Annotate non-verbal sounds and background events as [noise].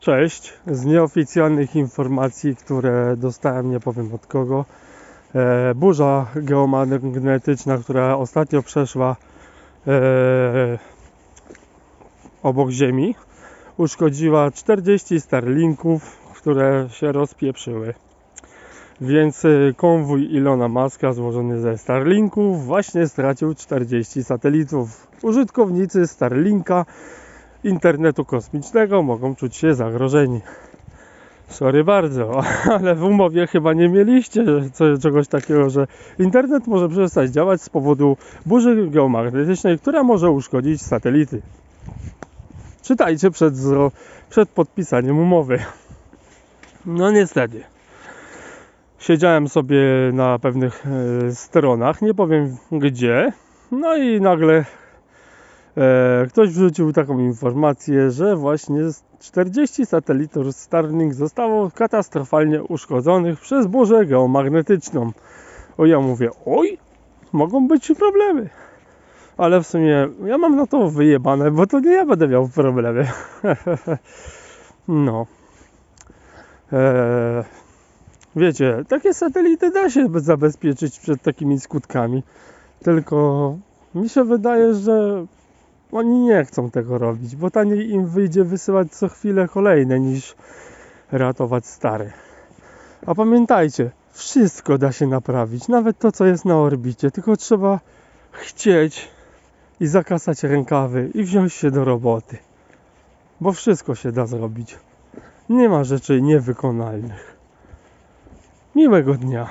Cześć. Z nieoficjalnych informacji, które dostałem, nie powiem od kogo, e, burza geomagnetyczna, która ostatnio przeszła e, obok Ziemi, uszkodziła 40 Starlinków, które się rozpieprzyły. Więc e, konwój Ilona Maska złożony ze Starlinków właśnie stracił 40 satelitów. Użytkownicy Starlinka internetu kosmicznego mogą czuć się zagrożeni. Sorry bardzo, [laughs] ale w umowie chyba nie mieliście czegoś takiego, że internet może przestać działać z powodu burzy geomagnetycznej, która może uszkodzić satelity. Czytajcie przed, przed podpisaniem umowy. No niestety. Siedziałem sobie na pewnych e, stronach, nie powiem gdzie, no i nagle ktoś wrzucił taką informację, że właśnie z 40 satelitów Starlink zostało katastrofalnie uszkodzonych przez burzę geomagnetyczną. O ja mówię, oj, mogą być problemy. Ale w sumie ja mam na to wyjebane, bo to nie ja będę miał problemy. [laughs] no. E, wiecie, takie satelity da się zabezpieczyć przed takimi skutkami. Tylko mi się wydaje, że oni nie chcą tego robić, bo taniej im wyjdzie wysyłać co chwilę kolejne niż ratować stare. A pamiętajcie, wszystko da się naprawić, nawet to co jest na orbicie, tylko trzeba chcieć i zakasać rękawy i wziąć się do roboty. Bo wszystko się da zrobić. Nie ma rzeczy niewykonalnych. Miłego dnia.